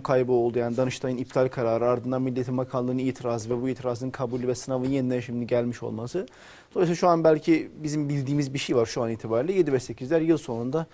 kaybı oldu. Yani Danıştay'ın iptal kararı ardından Milletin Bakanlığı'nın itirazı ve bu itirazın kabulü ve sınavın yeniden şimdi gelmiş olması. Dolayısıyla şu an belki bizim bildiğimiz bir şey var şu an itibariyle. 7 ve 8'ler yıl sonunda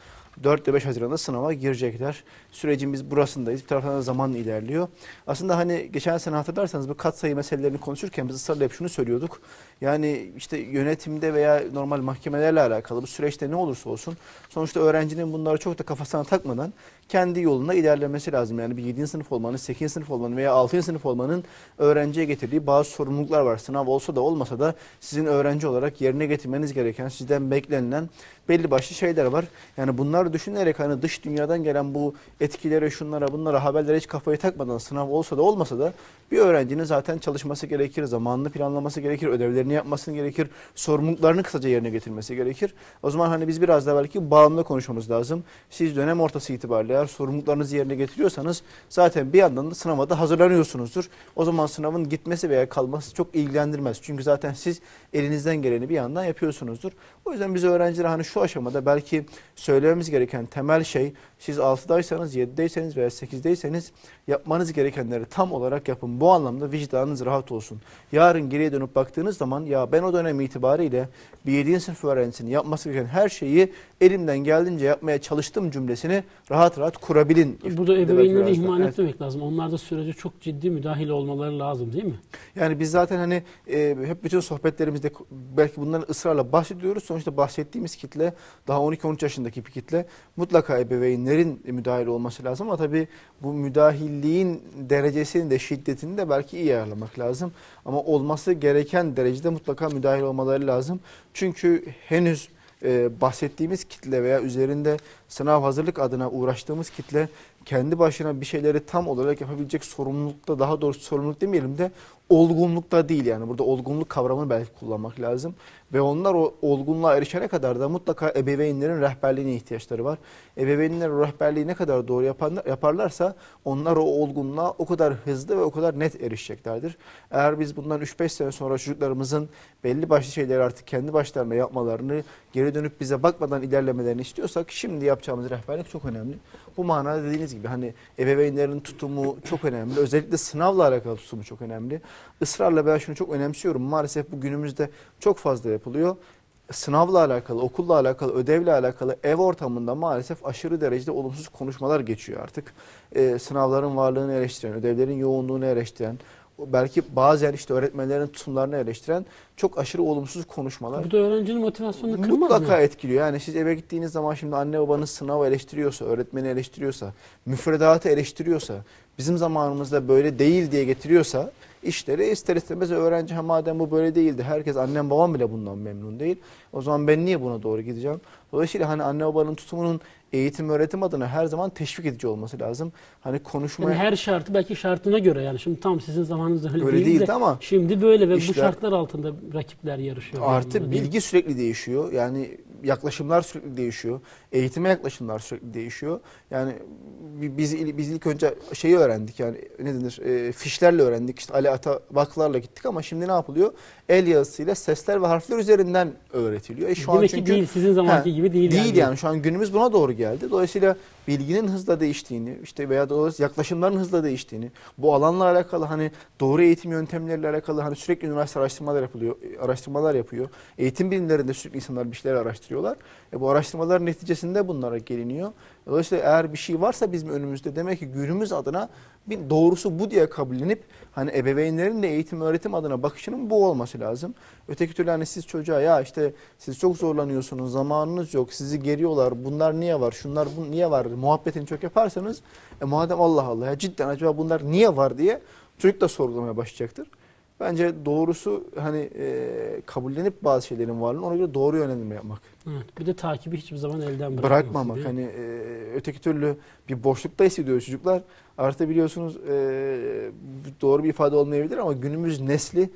4 ile 5 Haziran'da sınava girecekler. Sürecin biz burasındayız. Bir taraftan da zaman ilerliyor. Aslında hani geçen sene hatırlarsanız bu katsayı meselelerini konuşurken biz ısrarla hep şunu söylüyorduk. Yani işte yönetimde veya normal mahkemelerle alakalı bu süreçte ne olursa olsun sonuçta öğrencinin bunları çok da kafasına takmadan kendi yolunda ilerlemesi lazım. Yani bir 7. sınıf olmanın, 8. sınıf olmanın veya 6. sınıf olmanın öğrenciye getirdiği bazı sorumluluklar var. Sınav olsa da olmasa da sizin öğrenci olarak yerine getirmeniz gereken, sizden beklenilen belli başlı şeyler var. Yani bunları düşünerek hani dış dünyadan gelen bu etkilere, şunlara, bunlara, haberlere hiç kafayı takmadan sınav olsa da olmasa da bir öğrencinin zaten çalışması gerekir, zamanını planlaması gerekir, ödevlerini yapması gerekir, sorumluluklarını kısaca yerine getirmesi gerekir. O zaman hani biz biraz daha belki bağımlı konuşmamız lazım. Siz dönem ortası itibariyle eğer sorumluluklarınızı yerine getiriyorsanız zaten bir yandan da sınava da hazırlanıyorsunuzdur. O zaman sınavın gitmesi veya kalması çok ilgilendirmez. Çünkü zaten siz elinizden geleni bir yandan yapıyorsunuzdur. O yüzden biz öğrenciler hani şu aşamada belki söylememiz gereken temel şey siz 6'daysanız, 7'deyseniz veya 8'deyseniz yapmanız gerekenleri tam olarak yapın. Bu anlamda vicdanınız rahat olsun. Yarın geriye dönüp baktığınız zaman ya ben o dönem itibariyle bir 7. sınıf öğrencisinin yapması gereken her şeyi elimden geldiğince yapmaya çalıştım cümlesini rahat rahat kurabilin. Ebeveynleri Biraz da. ihmal Evet. etmemek lazım. Onlar da sürece çok ciddi müdahil olmaları lazım değil mi? Yani biz zaten hani e, hep bütün sohbetlerimizde belki bunların ısrarla bahsediyoruz. Sonuçta bahsettiğimiz kitle daha 12-13 yaşındaki bir kitle. Mutlaka ebeveynlerin müdahil olması lazım ama tabii bu müdahilliğin derecesini de şiddetini de belki iyi ayarlamak lazım. Ama olması gereken derecede mutlaka müdahil olmaları lazım. Çünkü henüz e, bahsettiğimiz kitle veya üzerinde sınav hazırlık adına uğraştığımız kitle kendi başına bir şeyleri tam olarak yapabilecek sorumlulukta daha doğrusu sorumluluk demeyelim de olgunlukta değil yani burada olgunluk kavramını belki kullanmak lazım ve onlar o olgunluğa erişene kadar da mutlaka ebeveynlerin rehberliğine ihtiyaçları var. Ebeveynler rehberliği ne kadar doğru yaparlarsa onlar o olgunluğa o kadar hızlı ve o kadar net erişeceklerdir. Eğer biz bundan 3-5 sene sonra çocuklarımızın belli başlı şeyleri artık kendi başlarına yapmalarını, geri dönüp bize bakmadan ilerlemelerini istiyorsak şimdi yapacağımız rehberlik çok önemli. Bu manada dediğiniz gibi hani ebeveynlerin tutumu çok önemli. Özellikle sınavla alakalı tutumu çok önemli. Israrla ben şunu çok önemsiyorum. Maalesef bu günümüzde çok fazla yapılıyor. Sınavla alakalı, okulla alakalı, ödevle alakalı ev ortamında maalesef aşırı derecede olumsuz konuşmalar geçiyor artık. Ee, sınavların varlığını eleştiren, ödevlerin yoğunluğunu eleştiren, belki bazen işte öğretmenlerin tutumlarını eleştiren çok aşırı olumsuz konuşmalar. Bu da öğrencinin motivasyonunu kırmaz Mutlaka mı? etkiliyor. Yani siz eve gittiğiniz zaman şimdi anne babanız sınavı eleştiriyorsa, öğretmeni eleştiriyorsa, müfredatı eleştiriyorsa, bizim zamanımızda böyle değil diye getiriyorsa işleri ister istemez öğrenci ha madem bu böyle değildi. Herkes annem babam bile bundan memnun değil. O zaman ben niye buna doğru gideceğim? Dolayısıyla hani anne babanın tutumunun eğitim öğretim adına her zaman teşvik edici olması lazım. Hani konuşmaya Yani her şartı belki şartına göre yani şimdi tam sizin zamanınızda öyle, Öyle değil değildi de ama şimdi böyle ve bu işler- şartlar altında rakipler yarışıyor. Artı bilgi sürekli değişiyor. Yani yaklaşımlar sürekli değişiyor. Eğitime yaklaşımlar sürekli değişiyor. Yani bi- biz biz ilk önce şeyi öğrendik yani ne denir? E, fişlerle öğrendik. İşte Ali Ata Vaklarla gittik ama şimdi ne yapılıyor? El yazısıyla sesler ve harfler üzerinden öğretiliyor. E şu Demek an ki çünkü değil sizin zamanki He, gibi değil, değil yani. yani. Şu an günümüz buna doğru geldi. Dolayısıyla bilginin hızla değiştiğini, işte veya dolayısıyla yaklaşımların hızla değiştiğini, bu alanla alakalı hani doğru eğitim yöntemleriyle alakalı hani sürekli üniversite araştırmalar yapılıyor, araştırmalar yapıyor. Eğitim bilimlerinde sürekli insanlar bir şeyler araştırıyorlar. E bu araştırmaların neticesinde bunlara geliniyor. Dolayısıyla eğer bir şey varsa bizim önümüzde demek ki günümüz adına bir doğrusu bu diye kabullenip hani ebeveynlerin de eğitim öğretim adına bakışının bu olması lazım. Öteki türlü hani siz çocuğa ya işte siz çok zorlanıyorsunuz, zamanınız yok, sizi geriyorlar, bunlar niye var, şunlar bu niye var muhabbetini çok yaparsanız e madem Allah Allah ya cidden acaba bunlar niye var diye çocuk da sorgulamaya başlayacaktır. Bence doğrusu hani e, kabullenip bazı şeylerin varlığını ona göre doğru yönlendirme yapmak. Evet, bir de takibi hiçbir zaman elden bırakmamak. Hani e, öteki türlü bir boşlukta hissediyor çocuklar. Artı biliyorsunuz e, doğru bir ifade olmayabilir ama günümüz nesli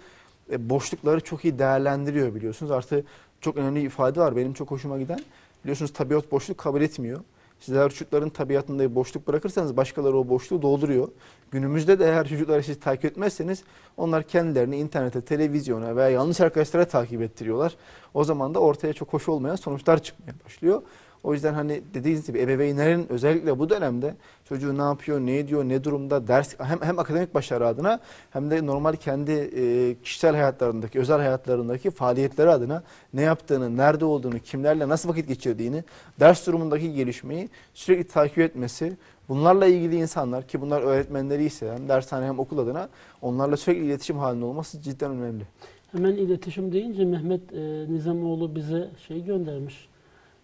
e, boşlukları çok iyi değerlendiriyor biliyorsunuz. Artı çok önemli bir ifade var benim çok hoşuma giden. Biliyorsunuz tabiat boşluk kabul etmiyor. Sizler çocukların tabiatında bir boşluk bırakırsanız başkaları o boşluğu dolduruyor. Günümüzde de eğer çocukları siz takip etmezseniz onlar kendilerini internete, televizyona veya yanlış arkadaşlara takip ettiriyorlar. O zaman da ortaya çok hoş olmayan sonuçlar çıkmaya başlıyor. O yüzden hani dediğiniz gibi ebeveynlerin özellikle bu dönemde çocuğu ne yapıyor, ne ediyor, ne durumda ders hem, hem akademik başarı adına hem de normal kendi e, kişisel hayatlarındaki, özel hayatlarındaki faaliyetleri adına ne yaptığını, nerede olduğunu, kimlerle nasıl vakit geçirdiğini, ders durumundaki gelişmeyi sürekli takip etmesi, bunlarla ilgili insanlar ki bunlar öğretmenleri ise hem dershane hem okul adına onlarla sürekli iletişim halinde olması cidden önemli. Hemen iletişim deyince Mehmet e, Nizamoğlu bize şey göndermiş.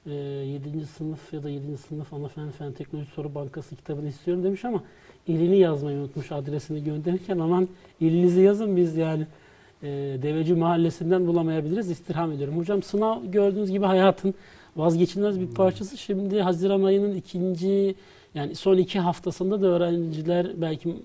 E, 7. sınıf ya da 7. sınıf ana fen fen teknoloji soru bankası kitabını istiyorum demiş ama ilini yazmayı unutmuş adresini gönderirken aman ilinizi yazın biz yani e, Deveci Mahallesi'nden bulamayabiliriz istirham ediyorum. Hocam sınav gördüğünüz gibi hayatın vazgeçilmez bir parçası. Şimdi Haziran ayının ikinci yani son iki haftasında da öğrenciler belki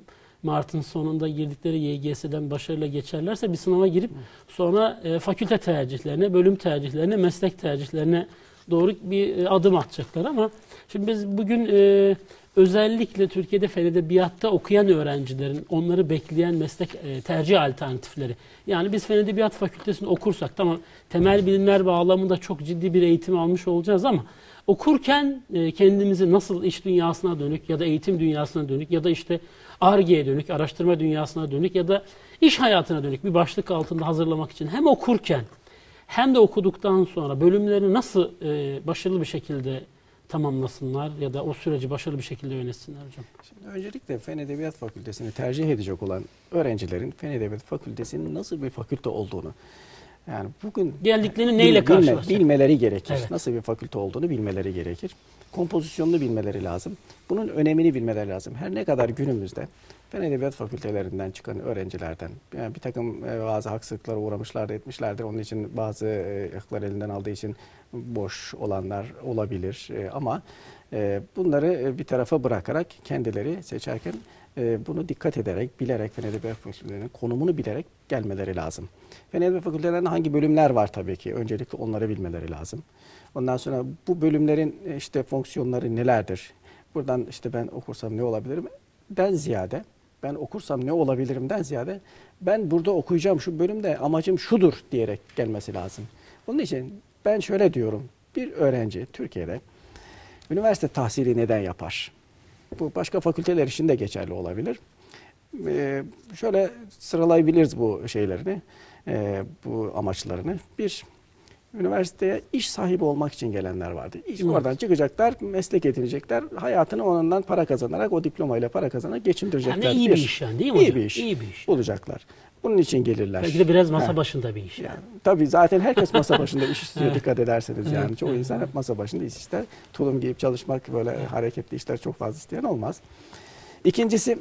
Mart'ın sonunda girdikleri YGS'den başarıyla geçerlerse bir sınava girip sonra e, fakülte tercihlerine, bölüm tercihlerine, meslek tercihlerine doğru bir e, adım atacaklar ama şimdi biz bugün e, özellikle Türkiye'de fen edebiyatta okuyan öğrencilerin onları bekleyen meslek e, tercih alternatifleri. Yani biz fen edebiyat fakültesinde okursak tamam temel bilimler bağlamında çok ciddi bir eğitim almış olacağız ama okurken e, kendimizi nasıl iş dünyasına dönük ya da eğitim dünyasına dönük ya da işte ARGE'ye dönük, araştırma dünyasına dönük ya da iş hayatına dönük bir başlık altında hazırlamak için hem okurken hem de okuduktan sonra bölümlerini nasıl e, başarılı bir şekilde tamamlasınlar ya da o süreci başarılı bir şekilde yönetsinler hocam. Şimdi öncelikle Fen Edebiyat Fakültesini tercih edecek olan öğrencilerin Fen Edebiyat Fakültesinin nasıl bir fakülte olduğunu yani bugün Geldiklerini neyle bilme- karşılaşacak? bilmeleri gerekir. Evet. Nasıl bir fakülte olduğunu bilmeleri gerekir. Kompozisyonunu bilmeleri lazım. Bunun önemini bilmeleri lazım. Her ne kadar günümüzde Fen Edebiyat Fakültelerinden çıkan öğrencilerden yani bir takım e, bazı haksızlıklara uğramışlardır, etmişlerdir. Onun için bazı e, haklar elinden aldığı için boş olanlar olabilir. E, ama e, bunları bir tarafa bırakarak kendileri seçerken bunu dikkat ederek, bilerek Fen Edebiyat Fakültelerinin konumunu bilerek gelmeleri lazım. Fen Edebiyat Fakültelerinde hangi bölümler var tabii ki? Öncelikle onları bilmeleri lazım. Ondan sonra bu bölümlerin işte fonksiyonları nelerdir? Buradan işte ben okursam ne olabilirim? Den ziyade, ben okursam ne olabilirimden ziyade ben burada okuyacağım şu bölümde amacım şudur diyerek gelmesi lazım. Onun için ben şöyle diyorum. Bir öğrenci Türkiye'de üniversite tahsili neden yapar? Bu başka fakülteler için de geçerli olabilir. Ee, şöyle sıralayabiliriz bu şeylerini, e, bu amaçlarını. Bir, üniversiteye iş sahibi olmak için gelenler vardı. İş, Evet. Oradan çıkacaklar, meslek edinecekler. Hayatını ondan para kazanarak, o diplomayla para kazanarak geçindirecekler. Yani iyi bir iş yani değil mi İyi hocam? bir iş. İyi bir iş. Bulacaklar. Bunun için gelirler. Belki de biraz masa Ha. başında bir iş. Yani, tabii zaten herkes masa başında iş istiyor dikkat ederseniz yani. Çoğu insan hep masa başında iş ister. Tulum giyip çalışmak böyle hareketli işler çok fazla isteyen olmaz. İkincisi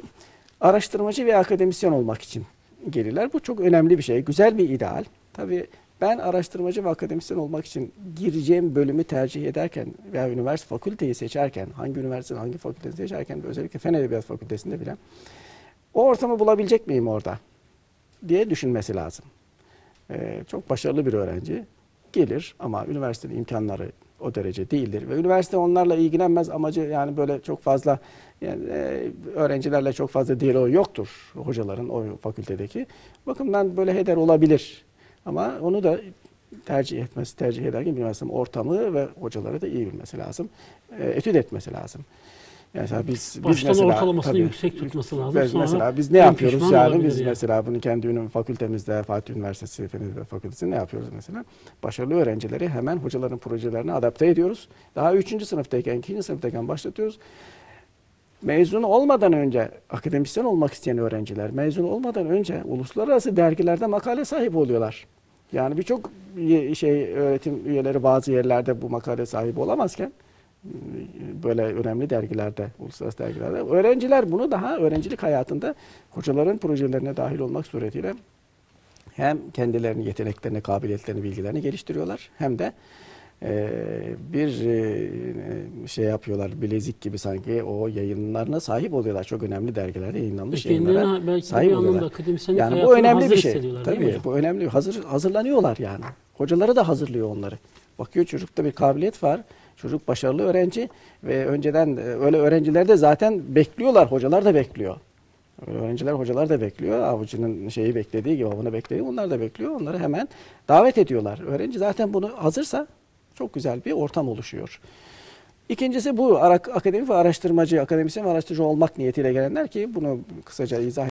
araştırmacı ve akademisyen olmak için gelirler. Bu çok önemli bir şey. Güzel bir ideal. Tabii ben araştırmacı ve akademisyen olmak için gireceğim bölümü tercih ederken veya üniversite fakülteyi seçerken, hangi üniversitenin hangi fakülteyi seçerken özellikle Fen Edebiyat Fakültesinde bile o ortamı bulabilecek miyim orada diye düşünmesi lazım. Ee, çok başarılı bir öğrenci gelir ama üniversitenin imkanları o derece değildir ve üniversite onlarla ilgilenmez amacı yani böyle çok fazla yani e, öğrencilerle çok fazla diyaloğu yoktur hocaların o fakültedeki. Bakımdan böyle heder olabilir ama onu da tercih etmesi, tercih ederken üniversitenin ortamı ve hocaları da iyi bilmesi lazım. E, etüt etmesi lazım. Yani mesela biz, biz Baştan mesela, ortalamasını tabii, yüksek tutması lazım. biz Sonra mesela biz ne yapıyoruz yani biz yani. mesela bunu kendi ünüm fakültemizde Fatih Üniversitesi Fen Fakültesi ne yapıyoruz mesela? Başarılı öğrencileri hemen hocaların projelerine adapte ediyoruz. Daha 3. sınıftayken, 2. sınıftayken başlatıyoruz. Mezun olmadan önce akademisyen olmak isteyen öğrenciler mezun olmadan önce uluslararası dergilerde makale sahibi oluyorlar. Yani birçok şey öğretim üyeleri bazı yerlerde bu makale sahibi olamazken böyle önemli dergilerde, uluslararası dergilerde öğrenciler bunu daha öğrencilik hayatında hocaların projelerine dahil olmak suretiyle hem kendilerinin yeteneklerini, kabiliyetlerini, bilgilerini geliştiriyorlar hem de bir e, şey yapıyorlar bilezik gibi sanki o yayınlarına sahip oluyorlar. Çok önemli dergilerde yayınlanmış yayınlara Kendilerine belki sahip bir oluyorlar. Yani bu önemli bir şey. hissediyorlar değil mi Tabii bu önemli. Hazır hazırlanıyorlar yani. Hocaları da hazırlıyor onları. Bakıyor çocukta bir kabiliyet var. Çocuk başarılı öğrenci ve önceden e, öyle öğrenciler de zaten bekliyorlar. Hocalar da bekliyor. Öyle öğrenciler hocalar da bekliyor. Avucunun şeyi beklediği gibi avını beklediği onlar da bekliyor. Onları hemen davet ediyorlar. Öğrenci zaten bunu hazırsa çok güzel bir ortam oluşuyor. İkincisi bu akademik ve araştırmacı, akademisyen ve araştırmacı olmak niyetiyle gelenler ki bunu kısaca izah